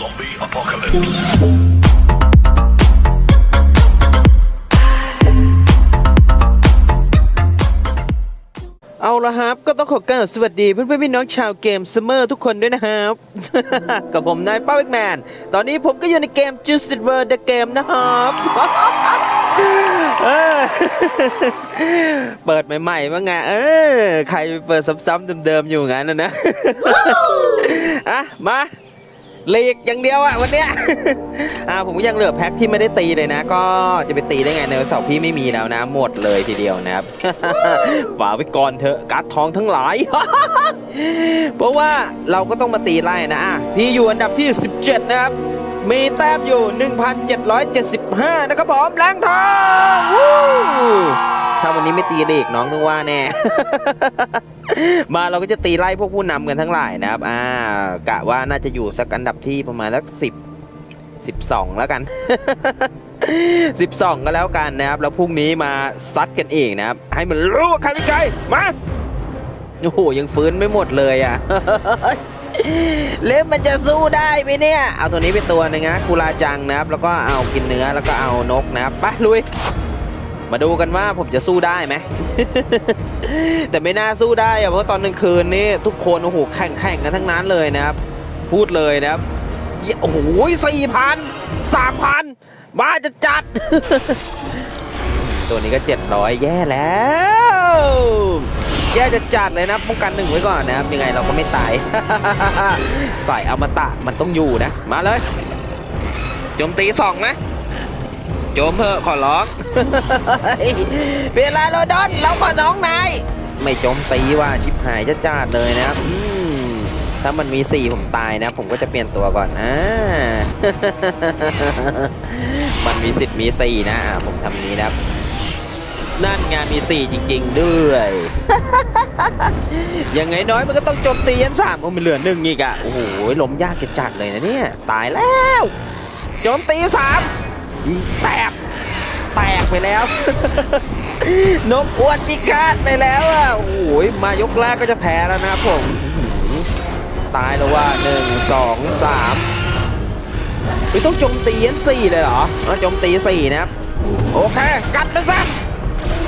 Zombie apocalypse. เอาละครับ ก็ต้องขอกาวสวัสดีเพื่อนๆพี่น้องชาวเกมซัมเมอร์ทุกคนด้วยนะครับ กับผมนายป้าเวกแมน ตอนนี้ผมก็อยู่ในเกม Juice World The Game นะครับ เออเปิดใหม่ๆบ้างไงเออ ใครเปิดซ้ำๆเดิมๆอยู่งั้นนะนะ อะ มา เลีกอย่างเดียวอะวันเนี้ย อ่าผมก็ยังเหลือแพ็คที่ไม่ได้ตีเลยนะ ก็จะไปตีได้ไงในเสาร์พี่ไม่มีแล้วนะ หมดเลยทีเดียวนะครับ ฝากไว้ก่อนเถอะการ์ดทองทั้งหลาย เพราะว่าเราก็ต้องมาตีไล่นะอะพี่อยู่อันดับที่ 17 นะครับ มีแต้มอยู่ 1,775 นะครับผมล้างทอง ถ้าวันนี้ไม่ตีเลขน้องต้องว่าแน่ มาเราก็จะตีไล่พวกผู้นำกันทั้งหลายนะครับ อ่ากะว่าน่าจะอยู่สักอันดับที่ประมาณสักสิบสิบสองแล้วกันสิบสองก็แล้วกันนะครับ แล้วพรุ่งนี้มาซัดกันเองนะครับ ให้มันรู้ว่าใครเป็นใครมาโอ้โหยังฟื้นไม่หมดเลยอะเล่มมันจะสู้ได้ไหมเนี่ย เอาตัวนี้เป็นตัวหนึงนะคูราจังนะครับ แล้วก็เอากินเนื้อแล้วก็เอานกนะครับไปลุย มาดูกันว่าผมจะสู้ได้ไหม แต่ไม่น่าสู้ได้อะเพราะตอนกลางคืนนี่ทุกคนโอ้โหแข่งแข่งกันทั้งนั้นเลยนะครับ พูดเลยนะครับโอ้โหสี่พันสามพันบ้าจะจัด ตัวนี้ก็เจ็ดร้อยแย่แล้วแย่จะจัดเลยนะป้องกันหนึ่งไว้ก่อนนะครับยังไงเราก็ไม่ตายใส่อมตะมันต้องอยู่นะ มาเลยโจมตีสองไหม จมเพอะขอร้อง เวลาเราดอนเราก็น้องนาย ไม่โจมตีว่าชิบหายจะจ้าดเลยนะครับอืมถ้ามันมีสี่ผมตายนะ ผมก็จะเปลี่ยนตัวก่อนอ่า มันมีสิทธิ์มีสี่นะอะผมทำนี้นะครับ นั่นไงานมีสี่จริง ๆ ด้วย ยังไงน้อยมันก็ต้องโจมตียันสามโอ้มันเหลือหนึ่งอีกอะ โอ้โหล้มยากจะจัดเลยนะเนี่ย ตายแล้ว โจมตีสาม แตกแตกไปแล้ว นกอ้วนพิฆาตไปแล้วอะโอ้โหมายกแรกก็จะแพ้แล้วนะครับผมตายแล้วว่าหนึ่งสองสามไม่ต้องโจมตียันสี่เลยเหรอเอาโจมตีสี่นะครับโอเค กัดไปซะ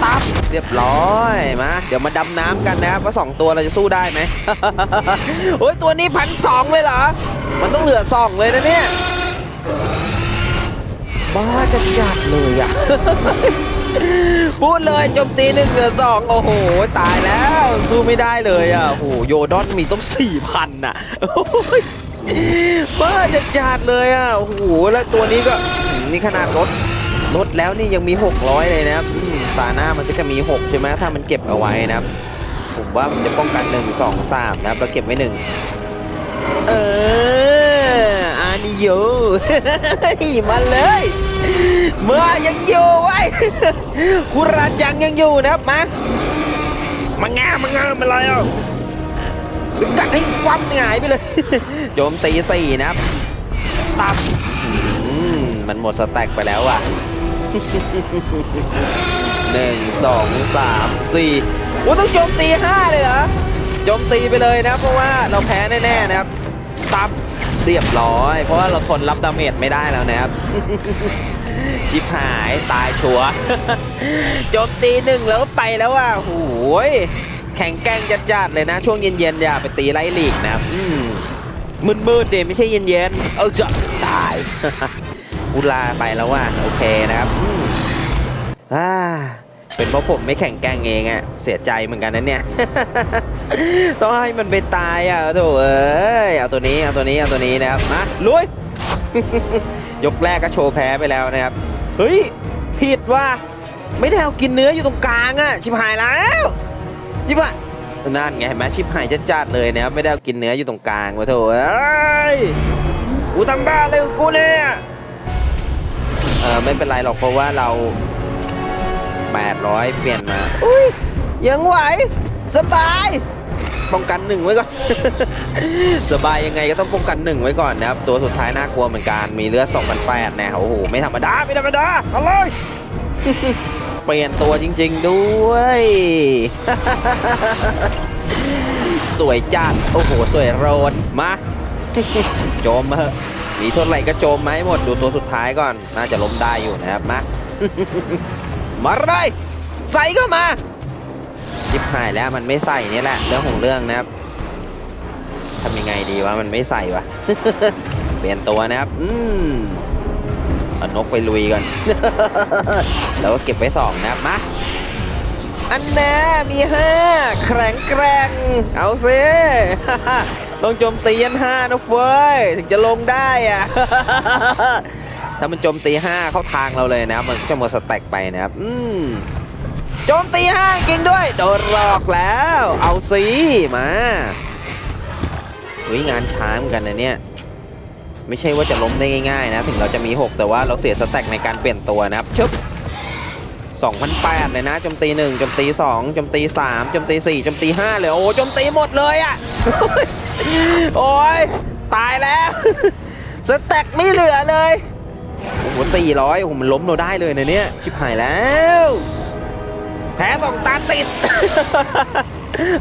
ตับเรียบร้อยมาเดี๋ยวมาดำน้ำกันนะครับว่าสองตัวเราจะสู้ได้ไหมโอ้ยตัวนี้พันสองเลยเหรอ มันต้องเหลือสองเลยนะเนี่ย บ้าจะจัดเลยอะ พูดเลยโจมตีหนึ่งเหลือสองโอ้โห ตายแล้วสู้ไม่ได้เลยอะโอ้โหโยดอนมีต้องสี่พันอะบ้าจะจัดเลยอะโอ้โหแล้วตัวนี้ก็นี่ขนาดลดลดแล้วนี่ยังมี 600 เลยนะครับตาหน้ามันก็จะมี 6 ใช่ไหมถ้ามันเก็บเอาไว้นะครับ ผมว่ามันจะป้องกัน 1 2 3 นะครับแล้วเก็บไว้ 1 เออ นิโยมาเลยเมื่อยังอยู่ไว้คุราจังยังอยู่นะครับมามางามังามาอะไรอะกัดให้คว่ำหงายไปเลยโจมตีสี่นะครับตับอืมมันหมดสแต็กไปแล้วอะหนึ่งสองสามสี่โอ้ต้องโจมตีห้าเลยเหรอโจมตีไปเลยนะเพราะว่าเราแพ้แน่ๆนะครับ ตับ เรียบร้อย เพราะว่าเราทนรับดาเมจไม่ได้แล้วนะครับ ชิบหายตายชัวจมตีหนึ่งแล้วไปแล้วอะโอ้ยแข่งแกล้งจัดๆเลยนะ ช่วงเย็นๆอย่าไปตีไล่ลีกนะครับอืมมืดๆเดไม่ใช่เย็นๆ เออจะตายกุลาไปแล้วว่ะโอเคนะครับอ่า เป็นเพราะผมไม่แข่งแกล้งเองอะเสียใจเหมือนกันนะเนี่ย ต้องให้มันไปตายอะโถเอ้ยเอาตัวนี้เอาตัวนี้เอาตัวนี้นะครับมาลุยยกแรกก็โชว์แพ้ไปแล้วนะครับเฮ้ยผิดว่าไม่ได้เอากินเนื้ออยู่ตรงกลางอะชิบหายแล้วชิบหายนั่นไงเห็นไหมชิบหายจะจัดๆเลยนะครับไม่ได้เอากินเนื้ออยู่ตรงกลางวะโถเอ้ยกูทำบ้าเลยกูเนี่ยเออไม่เป็นไรหรอกเพราะว่าเรา 800 เปลี่ยนมา อุ้ย ยังไหว สบาย ป้องกันหนึ่งไว้ก่อน สบายยังไงก็ต้องป้องกันหนึ่งไว้ก่อนนะครับ ตัวสุดท้ายน่ากลัวเหมือนกัน มีเลือด2,800นะโอ้โห ไม่ธรรมดา ไม่ธรรมดาเอาเลยเปลี่ยนตัวจริง ๆ ด้วย สวยจัด โอ้โห สวยโรนมา โจมมาเถอะมีมีเท่าไหร่ก็โจมมาให้หมด ดูตัวสุดท้ายก่อน น่าจะล้มได้อยู่นะครับมา มาเลย ใส่ก็มาชิบหายแล้วมันไม่ใส่นี่แหละเรื่องของเรื่องนะครับทำยังไงดีวะมันไม่ใส่วะเปลี่ยนตัวนะครับ อืมเอานกไปลุยก่อน แล้วก็เก็บไว้สองนะครับมาอันแน่มีห้าแข็งแกร่งเอาซิต้องโจมตียันห้านะเฟ้ยถึงจะลงได้อะ ถ้ามันโจมตีห้าเข้าทางเราเลยนะครับมันจะหมดสแต็กไปนะครับอืมโจมตีห้าจริงด้วย โดนหลอกแล้ว เอาสิมาวิงานช้าเหมือนกันนะเนี่ยไม่ใช่ว่าจะล้มได้ง่ายๆนะ ถึงเราจะมี 6 แต่ว่าเราเสียสแต็กในการเปลี่ยนตัวนะครับชึบ2,008เลยนะโจมตี1โจมตี2โจมตี3โจมตี4โจมตี5เลยโอ้โจมตีหมดเลยอะ่ะโอ้ยตายแล้ว สแต็กไม่เหลือเลย โอ้โหสี่ร้อยโอ้โหมันล้มเราได้เลยนะเนี่ย ชิบหายแล้ว แพ้สองตาติด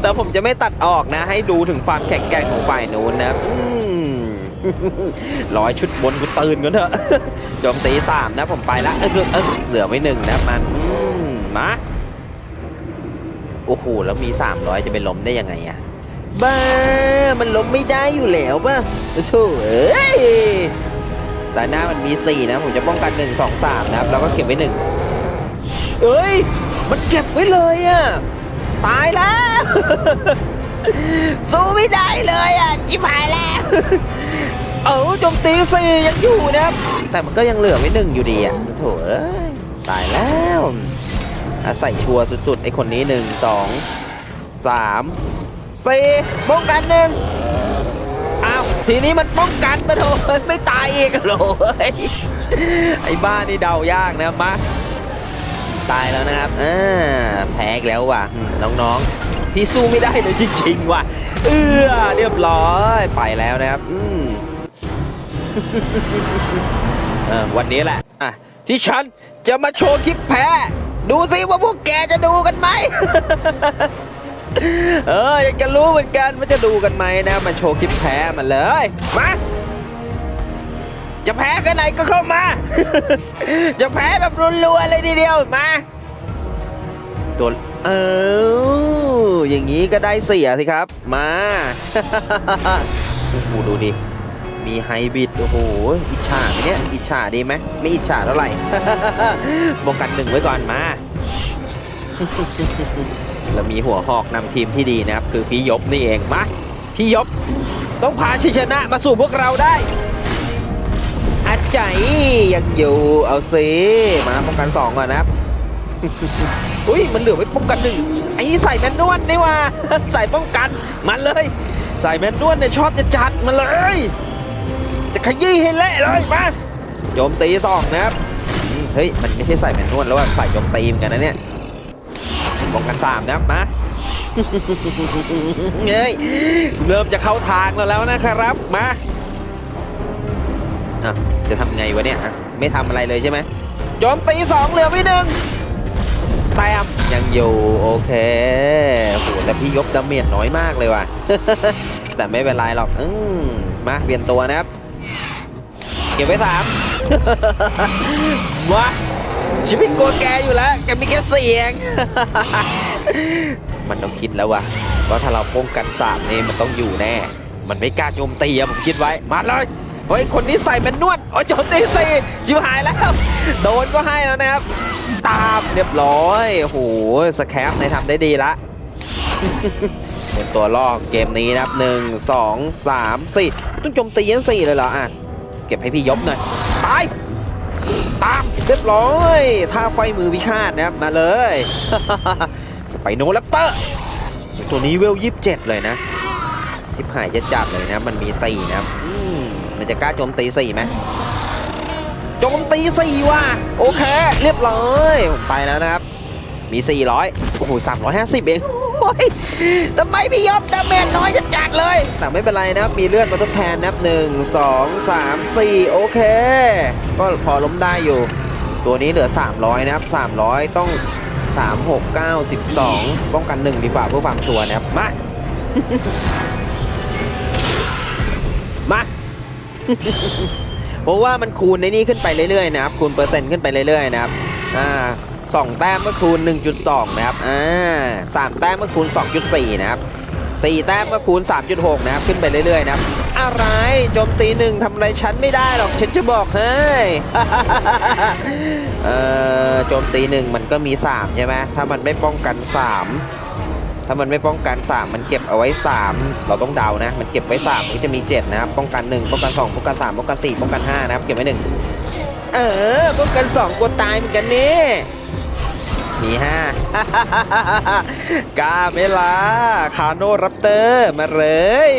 แต่ผมจะไม่ตัดออกนะ ให้ดูถึงความแข็งแกร่งของฝ่ายนู้นนะร้อยชุดบนกูตื่นกันเถอะโจมตีสามนะผมไปละเออเออเหลือไว้หนึ่งนะมันมาโอ้โหแล้วมี 300 จะไปล้มได้ยังไงอะบ้า มันล้มไม่ได้อยู่แล้วป่ะโถ่เอ้ย แต่หน้ามันมี4นะผมจะป้องกัน 1 2 3 นะครับแล้วก็เก็บไว้1เอ้ย มันเก็บไว้เลยอะตายแล้ว สู้ไม่ได้เลยอะจิบหายแล้ว เออจมตีสี่ยังอยู่นะครับ แต่มันก็ยังเหลือไว้หนึ่งอยู่ดีอะโถ่เอ้ยตายแล้วอาศัยชัวร์สุดๆไอ้คนนี้หนึ่งสองสามสี่ป้องกันหนึ่ง ทีนี้มันป้องกันมาโถไม่ตายอีกโหลยไอ้บ้านี่เดายากนะครับมาตายแล้วนะครับอ่าแพ้แล้วว่ะน้องๆ พี่สู้ไม่ได้เลยจริงๆว่ะ เออเรียบร้อยไปแล้วนะครับ อืมวันนี้แหละอะที่ฉันจะมาโชว์คลิปแพ้ ดูสิว่าพวกแกจะดูกันไหม เอออยากจะรู้เหมือนกันว่าจะดูกันไหมนะ มาโชว์คลิปแพ้มาเลย มาจะแพ้กันไหนก็เข้ามา จะแพ้แบบรัวๆเลยทีเดียวมาตัวเอออย่างนี้ก็ได้เสียสิครับ มาโอ้โหดูดิมีไฮบริดโอ้โหอิจฉาเนี่ยอิจฉาดีไหมไม่อิจฉาเท่าไหร่ป้องกันหนึ่งไว้ก่อนมา เรามีหัวหอกนำทีมที่ดีนะครับ คือพี่ยบนี่เองมาพี่ยบต้องพาชัยชนะมาสู่พวกเราได้อาใจยยังอยู่เอาสิมาป้องกันสองก่อนนะครับอุ้ยมันเหลือไว้ป้องกันหนึ่งไอ้ใส่แมนนวลนี่ว่าใส่ป้องกันมันเลย ใส่แมนนวลเนี่ยชอบจะจัดมันเลย จะขยี้ให้เละเลยมาโจมตีสองนะครับเฮ้ยมันไม่ใช่ใส่แมนนวลแล้วว่าใส่โจมตีมกันนะเนี่ย ป้องกันสามนะครับมาเฮ้ยเริ่มจะเข้าทางเราแล้วนะครับมาอะจะทำไงวะเนี่ยอะไม่ทำอะไรเลยใช่ไหมโจมตีสองเหลือไม่หนึ่งแต้มยังอยู่โอเคโอ้โหแต่พี่ยกดาเมจน้อยมากเลยว่ะ แต่ไม่เป็นไรหรอกอืมมาเปลี่ยนตัวนะครับ เก็บไว้สามว้า ชิพิกกลัวแกอยู่แล้ว แกมีแค่เสียง มันต้องคิดแล้ววะว่าถ้าเราป้องกันสามนี่มันต้องอยู่แน่ มันไม่กล้าโจมตีอะผมคิดไว้ มาเลย เฮ้ย คนนี้ใส่เป็นนวด โอ้ยโจมตีสี่ชิวหายแล้ว โดนก็ให้แล้วนะครับ ตามเรียบร้อย โอ้โห สแคปในทำได้ดีละเป็นตัวลอกเกมนี้นะครับหนึ่งสองสามสี่ต้องโจมตียันสี่เลยเหรออะ เก็บให้พี่ยบหน่อย ตาย ตามเรียบร้อยท่าไฟมือพิฆาตนะครับมาเลยสไปโนแรปเตอร์ตัวนี้เวลยี่สิบเจ็ดเลยนะชิบหายจะจับเลยนะมันมีสี่นะครับมันจะกล้าโจมตีสี่ไหมโจมตีสี่ว่ะโอเค เรียบร้อยผมไปแล้วนะครับ มี 400 โอ้โห350 เองโอ้ ยทำไมพี่ยอมดาเมจน้อยจะจัดเลย แต่ไม่เป็นไรนะครับมีเลือดมาทดแทนนะครับ1 2 3 4โอเค ก็พอล้มได้อยู่ ตัวนี้เหลือ 300 นะครับ 300 ต้อง 3 6 9 12 ป้องกัน 1 ดีกว่าเพื่อความชัวร์นะครับ มา มาเพราะว่ามันคูณในนี่ขึ้นไปเรื่อยๆนะครับ คูณเปอร์เซ็นต์ขึ้นไปเรื่อยๆนะครับ อ่า สองแต้มก็คูณ 1.2 นะครับ อ่าสามแต้มก็คูณ 2.4 นะครับสี่แต้มก็คูณ 3.6 นะครับ ขึ้นไปเรื่อยๆ นะครับ อะไรโจมตีหนึ่งทำอะไรฉันไม่ได้หรอก ฉันจะบอกให้เอ่อโจมตีหนึ่งมันก็มี 3 ใช่ไหมถ้ามันไม่ป้องกัน 3 ถ้ามันไม่ป้องกัน 3 มันเก็บเอาไว้ 3 เราต้องเดานะ มันเก็บไว้ 3 มันก็จะมี 7 นะครับ ป้องกัน 1 ป้องกัน 2 ป้องกัน 3 ป้องกัน 4 ป้องกัน 5 นะครับ เก็บไว้ 1 เออ ป้องกัน 2กลัวตายเหมือนกันนี่ มี5กล้าไหมล่ะคาโนรับเตอร์ มาเลย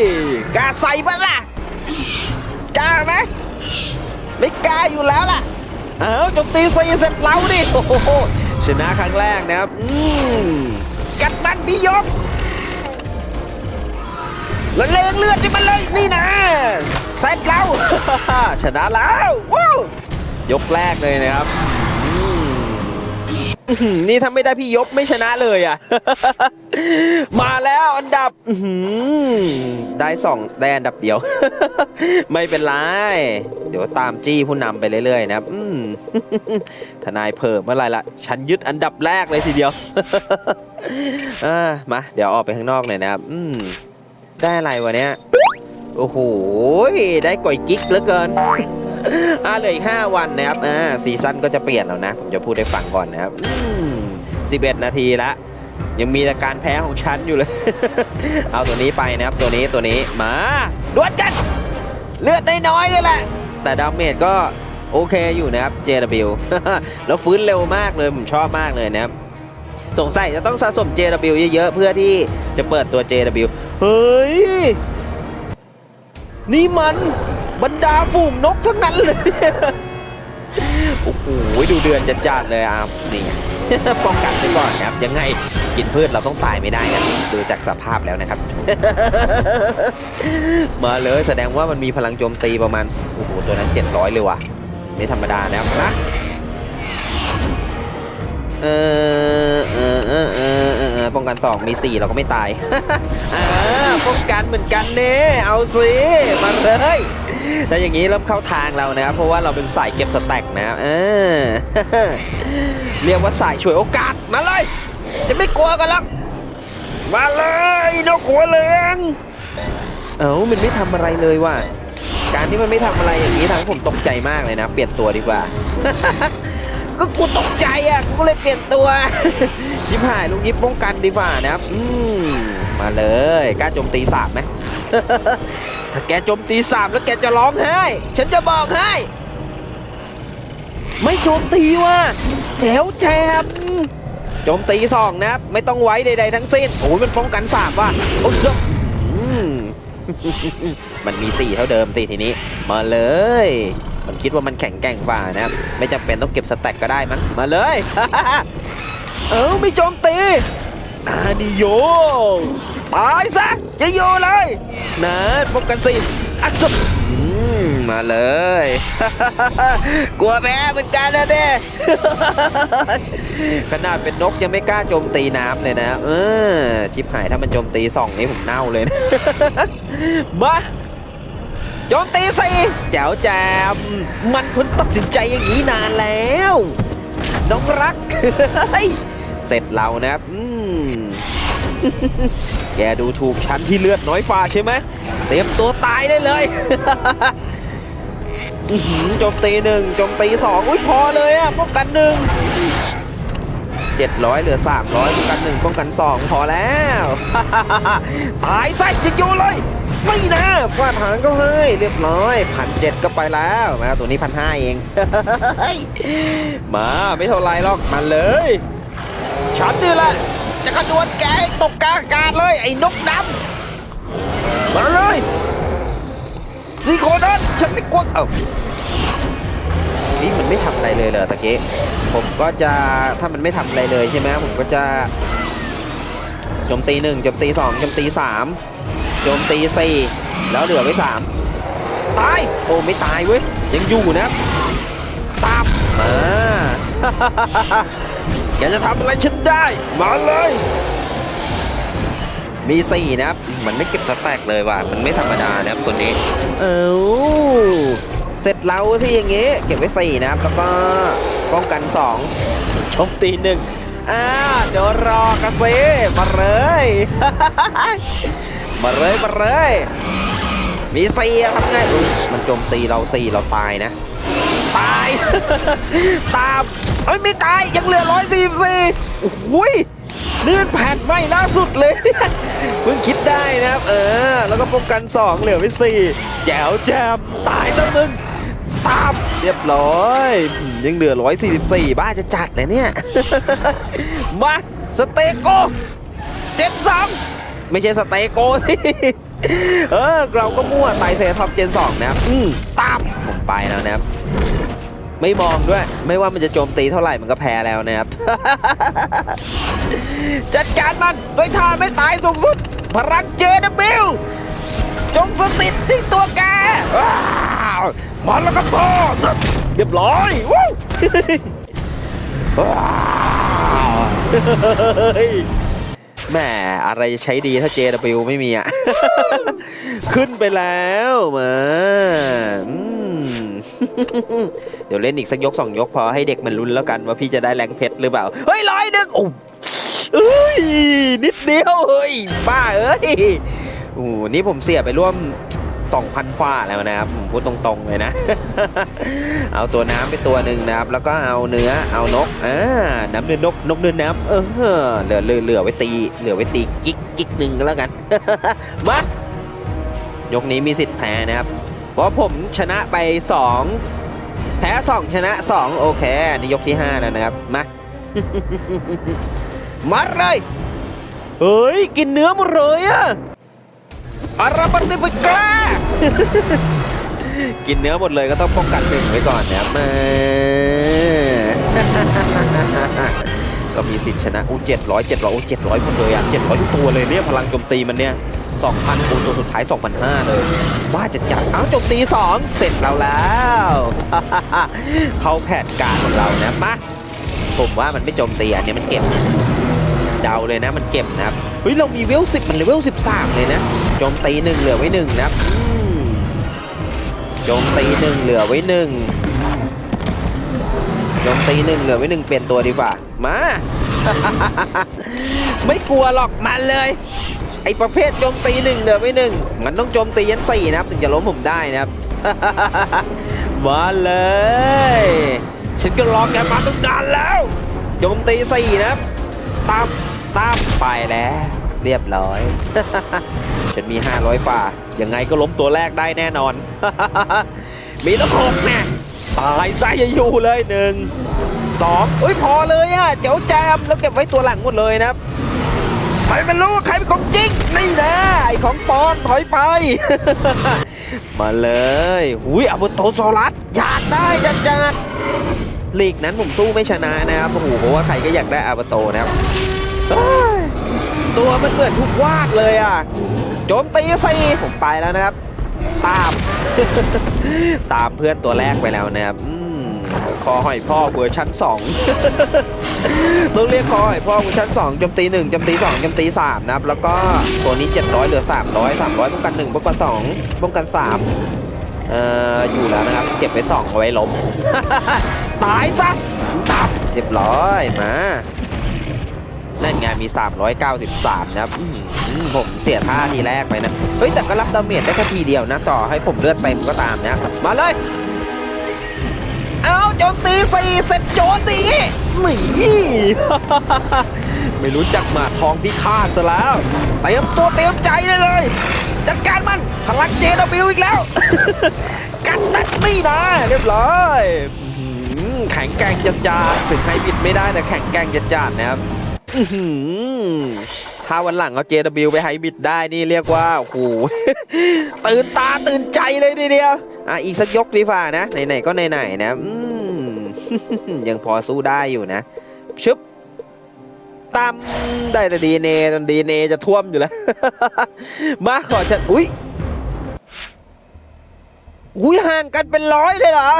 กล้าใส่ปะล่ะกล้าไหมไม่กล้าอยู่แล้วล่ะ เอาจมตีใส่เสร็จเราดิโอ้โหชนะครั้งแรกนะครับ อืม กัดมันพี่ยกละเลงเลือดให้มันเลยนี่นะเสร็จเราชนะแล้วว้าวยกแรกเลยนะครับ นี่ถ้าไม่ได้พี่ยกไม่ชนะเลยอะ มาแล้วอันดับได้สองได้อันดับเดียว ไม่เป็นไร เดี๋ยวตามจี้ผู้นำไปเรื่อยๆ นะครับทนายเพิ่มเมื่อไรล่ะ ฉันยึดอันดับแรกเลยทีเดียวมา เดี๋ยวออกไปข้างนอกหน่อยนะครับได้อะไรวะเนี้ย โอ้โห ได้ก่อยกิ๊กเหลือเกิน อ่าเหลืออีก 5 วันนะครับ อ่า ซีซั่นก็จะเปลี่ยนแล้วนะ ผมจะพูดให้ฟังก่อนนะครับอืม11นาทีละ ยังมีแต่การแพ้ของฉันอยู่เลย เอาตัวนี้ไปนะครับ ตัวนี้ ตัวนี้ มา ดวลกัน เลือดได้น้อยเลยแหละ แต่ดาเมจก็โอเคอยู่นะครับ JW แล้วฟื้นเร็วมากเลย ผมชอบมากเลยนะครับสงสัยจะต้องสะสม JW เยอะๆ เพื่อที่จะเปิดตัว JW เฮ้ย นี่มันบรรดาฝูงนกทั้งนั้นเลย โอ้โห ดูเดือนจะจัดๆเลยอะนี่ป้องกันไปก่อนครับ ยังไงกินพืชเราต้องตายไม่ได้กันดูจากสภาพแล้วนะครับ มาเลยแสดงว่ามันมีพลังโจมตีประมาณ โอ้โห ตัวนั้น 700 เลยว่ะ ไม่ธรรมดานะครับนะ เออเออเออ ป้องกันสองมี4เราก็ไม่ตายอ่าป้องกันเหมือนกันเน่เอาสิมาเลยแต่อย่างนี้เริ่มเข้าทางเรานะครับเพราะว่าเราเป็นสายเก็บสแต็กนะครับเออเรียกว่าสายช่วยโอกาสมาเลย จะไม่กลัวกันหรอกมาเลยนกหัวเหลืองเอ้ามันไม่ทำอะไรเลยว่ะการที่มันไม่ทำอะไรอย่างนี้ทำให้ผมตกใจมากเลยนะ เปลี่ยนตัวดีกว่า ก็กูตกใจอะกูก็เลยเปลี่ยนตัว ชิบหายลูกนี้ป้องกันดีกว่านะครับอืมมาเลยกล้าโจมตีสามไหมถ้าแกโจมตีสามแล้วแกจะร้องไห้ฉันจะบอกให้ ไม่โจมตีว่ะแจ๋วแจบโจมตีสองนะครับ ไม่ต้องไว้ใดๆทั้งสิ้นโอ้ยมันป้องกันสามว่ะโอ้ยมมันมีสี่เท่าเดิมสิทีนี้ มาเลยมันคิดว่ามันแข็งแกร่งกว่านะครับ ไม่จำเป็นต้องเก็บสแต็กก็ได้มั้งมาเลย เอ้าไม่โจมตีอานิโยตายซะจะโยเลยนะป้องกันสิอัศบอืมมาเลย กลัวแพ้เหมือนกันนะเด้ขนาดเป็นนกยังไม่กล้าโจมตีน้ำเลยนะ เออ ชิบหายถ้ามันโจมตีสองนี่ผมเน่าเลยนะมาโจมตีสิแจ๋วแจมมันควรตัดสินใจอย่างนี้นานแล้ว น้องรัก เสร็จเรานะครับอืมแกดูถูกฉันที่เลือดน้อยฟ้าใช่ไหมเตรียมตัวตายได้เลยอื้อหือโจมตีหนึ่งโจมตีสองอุ้ยพอเลยอะป้องกันหนึ่งเจ็ดร้อยเหลือสามร้อยป้องกันหนึ่งป้องกันสองพอแล้วตายซะยิงอยู่เลยไม่นะฟาดหางก็ให้เรียบร้อยพันเจ็ดก็ไปแล้วมาตัวนี้พันห้าเองมาไม่เท่าไรหรอกมาเลย ฉันนี่แหละ จะกระโดดแกตกกลางอากาศเลย ไอ้นกดำมาเลยซีโคนัสฉันไม่กลัวเอ้านี่มันไม่ทำอะไรเลยเหรอตะเกีผมก็จะถ้ามันไม่ทำอะไรเลยใช่ไหมผมก็จะโจมตีหนึ่งโจมตีสองโจมตีสามโจมตีสี่แล้วเหลือไว้สามตายโอ้ไม่ตายเว้ยยังอยู่นะตามมาแกจะทำอะไรฉัน ได้ มาเลย มีสี่นะครับ มันไม่เก็บสแต็กเลยว่ะ มันไม่ธรรมดานะครับคนนี้ เอ้าเสร็จเราที่อย่างงี้ เก็บไว้สี่นะครับ แล้วก็ป้องกันสองโจมตีหนึ่งอ่าเดี๋ยวรอกันสิมาเลย มาเลยมาเลย มีสี่อะทำไงอุ๊ยมันโจมตีเราสี่เราตายนะ ตาย ตามเอ้ยไม่ตายยังเหลือร้อยสี่สี่โอ้ยนี่มันแผ่นใหม่ล่าสุดเลย เพิ่งคิดได้นะครับ เออ แล้วก็ป้องกันสองเหลือไปสี่แจ๋วแจมตายซะมึงตามเรียบร้อย ยังเหลือร้อยสี่สี่บ้าจะจัดเลยเนี่ย มา สเตโกเจ็ดสามไม่ใช่สเตโก เออเราก็มั่วไตเซท็อปเจนสองนะครับอืมตามผมไปแล้วนะครับ ไม่มองด้วย ไม่ว่ามันจะโจมตีเท่าไหร่มันก็แพ้แล้วนะครับ จัดการมันด้วยท่าไม่ตายสูงสุด พลังเจนะบิลจงสถิตที่ตัวแกว้าวมาแล้วครับพ่อเรียบร้อยว้าวเฮ้ย แหมอะไรใช้ดีถ้า JW ไม่มีอะ ขึ้นไปแล้วมาเดี๋ยวเล่นอีกสักยกสองยกพอให้เด็กมันลุ้นแล้วกันว่าพี่จะได้แรงเพชรหรือเปล่า เฮ้ยร้อยหนึ่งโอ้เอ้ยนิดเดียวเฮ้ยบ้าเอ้ยโอ้นี่ผมเสียไปร่วม 2,000ฟ้าแล้วนะครับผมพูดตรงๆเลยนะ เอาตัวน้ำไปตัวหนึ่งนะครับ แล้วก็เอาเนื้อเอานกอ่าน้ำเนื้อนกนกเนื้อน้ำเออเหลือเหลือเหลือไว้ตี เหลือไว้ตีกิ๊กกิ๊กหนึ่งก็แล้วกันมายกนี้มีสิทธิ์แพ้นะครับ เพราะผมชนะไป 2 แพ้ 2 ชนะ 2 โอเคนี่ยกที่ 5 แล้วนะครับ มา มัดเลย เฮ้ย กินเนื้อหมดเลยอะ อาราบันด้ไปกล้า กินเนื้อหมดเลยก็ต้องป้องกันหนึ่งไว้ก่อนนะครับมาก็มีสิทธิ์ชนะอู้เจ็ดร้อยเจ็ดร้อยอู้เจ็ดร้อยหมดเลยอะเจ็ดร้อยทุกตัวเลยเนี่ยพลังโจมตีมันเนี่ยสองพันคูณตัวสุดท้ายสองพันห้าเลยว่าจะจัดเอาโจมตีสองเสร็จเราแล้ว เข้าแผนการของเรานะมาผมว่ามันไม่โจมตีอันนี้มันเก็บ เดาเลยนะมันเก็บนะครับเฮ้ยเรามีเวลสิบมันเลเวลสิบสามเลยนะโจมตีหนึ่งเหลือไว้หนึ่งนะครับโจมตีหนึ่งเหลือไว้หนึ่งโจมตีหนึ่งเหลือไว้หนึ่งเปลี่ยนตัวดีกว่ามา ไม่กลัวหรอกมันเลยไอประเภทโจมตีหนึ่งเหลือไว้หนึ่งมันต้องโจมตียันสี่นะครับถึงจะล้มผมได้นะครับมาเลยฉันก็รอแกมาตั้งนานแล้วโจมตีสี่นะครับตาม ตามไปแล้ว เรียบร้อย ฉันมี 500ฝ่ายังไงก็ล้มตัวแรกได้แน่นอน มีต้องหกน่ตายซะอย่าอยู่เลยหนึ่งสองเอ้ยพอเลยอะเจ๋วแจมแล้วเก็บไว้ตัวหลังหมดเลยนะครับใครมันรู้ว่าใครเป็นของจริงนี่นะไอของปอมถอยไป มาเลยหุยอาบุโตโซลัสอยากได้จัดจัดๆลีกนั้นผมสู้ไม่ชนะนะครับโอ้โหเพราะว่าใครก็อยากได้อาบุโตนะครับ ตัวมันเหมือนทุกวาดเลยอะ โจมตีสี่ผมไปแล้วนะครับ ตาม ตามเพื่อนตัวแรกไปแล้วนะครับคอหอยพ่อเวอร์ชั้นสองต้องเรียกคอหอยพ่อเวอร์ชั้นสองโจมตีหนึ่งโจมตีสองโจมตีสามนะครับ แล้วก็ตัวนี้700เหลือ300 300ป้องกันหนึ่งป้องกันสองป้องกันสามเอ่ออยู่แล้วนะครับ เก็บไว้สองเอาไว้ล้ม ตายซะตับเรียบร้อยมา นั่นไงมี 393 นะครับผมเสียท่าทีแรกไปนะ เฮ้ย แต่ก็รับดาเมจได้แค่ทีเดียวนะ ต่อให้ผมเลือดเต็มก็ตามนะ มาเลย เอาโจมตีสี่เสร็จโจมตีหนีไม่รู้จักหมาทองพิฆาตซะแล้วเตรียมตัวเตรียมใจได้เลย จัดการมันพลังเจดบิวอีกแล้ว กันนัดนี่นะเรียบร้อยแข็งแกร่งจัดจานถึงให้บิดไม่ได้แต่แข็งแกร่งจัดจานนะครับ ถ้าวันหลังเอา JW ไปไฮบิดได้นี่เรียกว่าโอ้โหตื่นตาตื่นใจเลยทีเดียวอะอีกสักยกดีฝ่านะไหนๆก็ไหนๆนะยังพอสู้ได้อยู่นะชึบตามได้แต่ดีเนจนดีเนจะท่วมอยู่แล้ว มาขอฉันอุ้ยอุ้ยห่างกันเป็นร้อยเลยเหรอ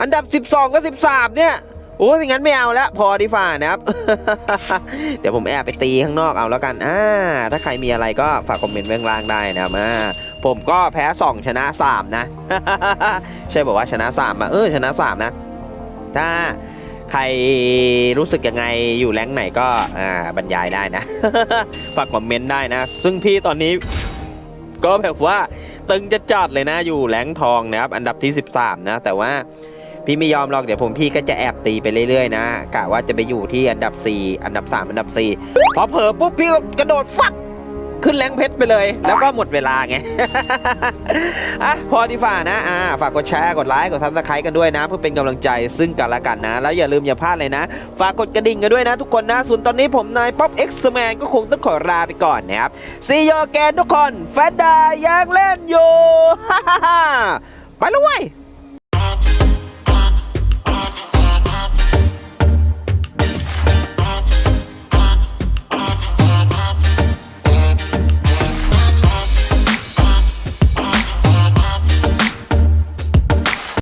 อันดับ 12 กับ 13 เนี่ย โอ้ยไม่งั้นไม่เอาแล้วพอดีฝ่านะครับ เดี๋ยวผมแอบไปตีข้างนอกเอาแล้วกันอ่าถ้าใครมีอะไรก็ฝากคอมเมนต์ไว้ข้างล่างได้นะครับอ่าผมก็แพ้2ชนะ3นะ ใช่บอกว่าชนะ3อะเออชนะ3นะถ้าใครรู้สึกยังไงอยู่แรงไหนก็อ่าบรรยายได้นะ ฝากคอมเมนต์ได้นะ ซึ่งพี่ตอนนี้ก็แบบว่าตึงจะจัดเลยนะอยู่แรงทองนะครับอันดับที่ 13 นะ แต่ว่า พี่ไม่ยอมหรอกเดี๋ยวผมพี่ก็จะแอบตีไปเรื่อยๆนะกะว่าจะไปอยู่ที่อันดับ 4 อันดับ 3 อันดับ 4 พอเผลอปุ๊บพี่ก็กระโดดฟักขึ้นแรงเพชรไปเลย แล้วก็หมดเวลาไง อะ พอดีฝ่านะ อ่า ฝากกดแชร์ กดไลค์ กดซับสไครต์กันด้วยนะ เพื่อเป็นกำลังใจซึ่งกันและกันนะ แล้วอย่าลืมอย่าพลาดเลยนะ ฝากกดกระดิ่งกันด้วยนะทุกคนนะ ส่วนตอนนี้ผมนายป๊อปเอ็กซ์แมนก็คงต้องขอลาไปก่อนนะครับซีโยแกนทุกคน แฟนดายังเล่นอยู่ ไปแล้วเว้ย